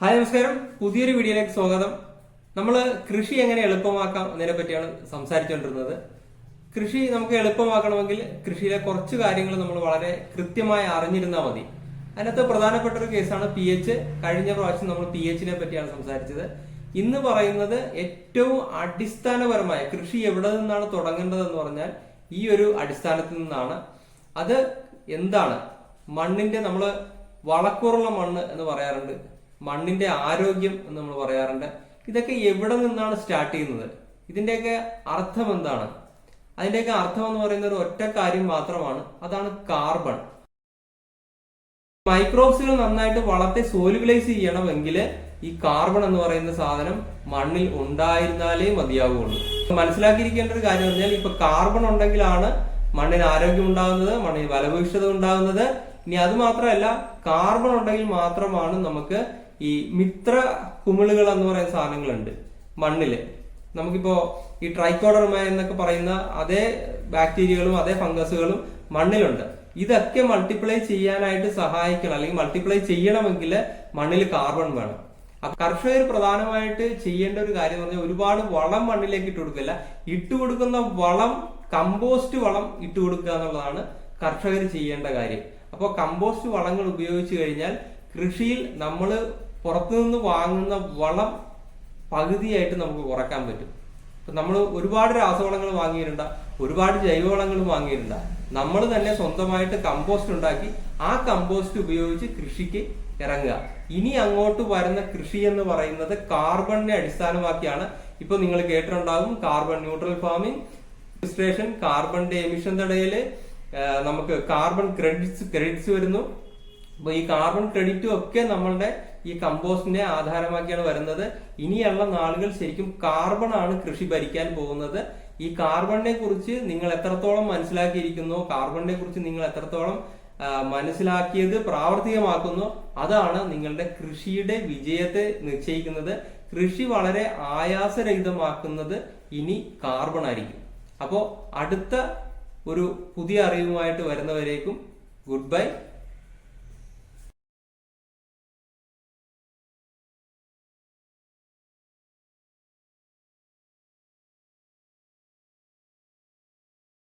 Hi നമസ്കാരം. പുതിയൊരു വീഡിയോയിലേക്ക് സ്വാഗതം. നമ്മൾ കൃഷി എങ്ങനെ എളുപ്പമാക്കാം എന്നതിനെ പറ്റിയാണ് സംസാരിച്ചുകൊണ്ടിരുന്നത് കൃഷി നമുക്ക് എളുപ്പമാക്കണമെങ്കിൽ കൃഷിയിലെ കുറച്ച് കാര്യങ്ങൾ നമ്മൾ വളരെ കൃത്യമായി അറിഞ്ഞിരുന്നാൽ മതി. അതിനകത്ത് പ്രധാനപ്പെട്ട ഒരു കേസാണ് പി എച്ച് കഴിഞ്ഞ പ്രാവശ്യം നമ്മൾ പി എച്ചിനെ പറ്റിയാണ് സംസാരിച്ചത്. ഇന്ന് പറയുന്നത് ഏറ്റവും അടിസ്ഥാനപരമായ കൃഷി എവിടെ നിന്നാണ് തുടങ്ങേണ്ടതെന്ന് പറഞ്ഞാൽ ഈ ഒരു അടിസ്ഥാനത്തിൽ നിന്നാണ്. അത് എന്താണ്? മണ്ണിന്റെ നമ്മൾ വളക്കൂറുള്ള മണ്ണ് എന്ന് പറയാറുണ്ട്. മണ്ണിന്റെ ആരോഗ്യം എന്ന് നമ്മൾ പറയാറുണ്ട്. ഇതൊക്കെ എവിടെ നിന്നാണ് സ്റ്റാർട്ട് ചെയ്യുന്നത്? ഇതിന്റെയൊക്കെ അർത്ഥം എന്താണ്? അതിന്റെയൊക്കെ അർത്ഥം എന്ന് പറയുന്ന ഒരു ഒറ്റ കാര്യം മാത്രമാണ്. അതാണ് കാർബൺ മൈക്രോബ്സുകൾ നന്നായിട്ട് വളർത്തി സോലുബിലൈസ് ചെയ്യണമെങ്കിൽ ഈ കാർബൺ എന്ന് പറയുന്ന സാധനം മണ്ണിൽ ഉണ്ടായിരുന്നാലേ മതിയാവുകയുള്ളൂ. മനസ്സിലാക്കിയിരിക്കേണ്ട ഒരു കാര്യം പറഞ്ഞാൽ ഇപ്പൊ കാർബൺ ഉണ്ടെങ്കിലാണ് മണ്ണിന് ആരോഗ്യം ഉണ്ടാകുന്നത് മണ്ണിന് ഫലഭൂഷ്ഠത ഉണ്ടാകുന്നത്. ഇനി അത് മാത്രമല്ല കാർബൺ ഉണ്ടെങ്കിൽ മാത്രമാണ് നമുക്ക് ഈ മിത്ര കുമിളുകൾ എന്ന് പറയുന്ന സാധനങ്ങളുണ്ട് മണ്ണിൽ. നമുക്കിപ്പോ ഈ ട്രൈക്കോഡർമ എന്നൊക്കെ പറയുന്ന അതേ ബാക്ടീരിയകളും അതേ ഫംഗസുകളും മണ്ണിലുണ്ട്. ഇതൊക്കെ മൾട്ടിപ്ലൈ ചെയ്യാനായിട്ട് സഹായിക്കണം അല്ലെങ്കിൽ മൾട്ടിപ്ലൈ ചെയ്യണമെങ്കിൽ മണ്ണിൽ കാർബൺ വേണം. അപ്പൊ കർഷകർ പ്രധാനമായിട്ട് ചെയ്യേണ്ട ഒരു കാര്യം എന്ന് പറഞ്ഞാൽ ഒരുപാട് വളം മണ്ണിലേക്ക് ഇട്ട് കൊടുക്കില്ല ഇട്ട് കൊടുക്കുന്ന വളം കമ്പോസ്റ്റ് വളം ഇട്ട് കൊടുക്കുക എന്നുള്ളതാണ് കർഷകർ ചെയ്യേണ്ട കാര്യം. അപ്പോൾ കമ്പോസ്റ്റ് വളങ്ങൾ ഉപയോഗിച്ചു കഴിഞ്ഞാൽ കൃഷിയിൽ നമ്മൾ പുറത്തുനിന്ന് വാങ്ങുന്ന വളം പകുതിയായിട്ട് നമുക്ക് കുറയ്ക്കാൻ പറ്റും. ഇപ്പൊ നമ്മൾ ഒരുപാട് രാസവളങ്ങൾ വാങ്ങിയിട്ടുണ്ട് ഒരുപാട് ജൈവവളങ്ങൾ വാങ്ങിയിട്ടുണ്ട്. നമ്മൾ തന്നെ സ്വന്തമായിട്ട് കമ്പോസ്റ്റ് ഉണ്ടാക്കി ആ കമ്പോസ്റ്റ് ഉപയോഗിച്ച് കൃഷിക്ക് ഇറങ്ങുക. ഇനി അങ്ങോട്ട് വരുന്ന കൃഷി എന്ന് പറയുന്നത് കാർബണിനെ അടിസ്ഥാനമാക്കിയാണ്. ഇപ്പൊ നിങ്ങൾ കേട്ടിട്ടുണ്ടാകും കാർബൺ ന്യൂട്രൽ ഫാമിംഗ് രജിസ്ട്രേഷൻ കാർബണിന്റെ എമിഷൻ തടയൽ നമുക്ക് കാർബൺ ക്രെഡിറ്റ്സ് ക്രെഡിറ്റ്സ് വരുന്നു. അപ്പൊ ഈ കാർബൺ ക്രെഡിറ്റും ഒക്കെ നമ്മളുടെ ഈ കമ്പോസ്റ്റിനെ ആധാരമാക്കിയാണ് വരുന്നത്. ഇനിയുള്ള നാളുകൾ ശരിക്കും കാർബൺ ആണ് കൃഷി ഭരിക്കാൻ പോകുന്നത്. ഈ കാർബണിനെ കുറിച്ച് നിങ്ങൾ എത്രത്തോളം മനസ്സിലാക്കിയിരിക്കുന്നു കാർബണിനെ കുറിച്ച് നിങ്ങൾ എത്രത്തോളം മനസ്സിലാക്കിയത് പ്രാവർത്തികമാക്കുന്നു അതാണ് നിങ്ങളുടെ കൃഷിയുടെ വിജയത്തെ നിശ്ചയിക്കുന്നത്. കൃഷി വളരെ ആയാസരഹിതമാക്കുന്നത് ഇനി കാർബൺ ആയിരിക്കും. അപ്പോൾ അടുത്ത ഒരു പുതിയ അറിവുമായിട്ട് വരുന്നവരേക്കും ഗുഡ് ബൈ.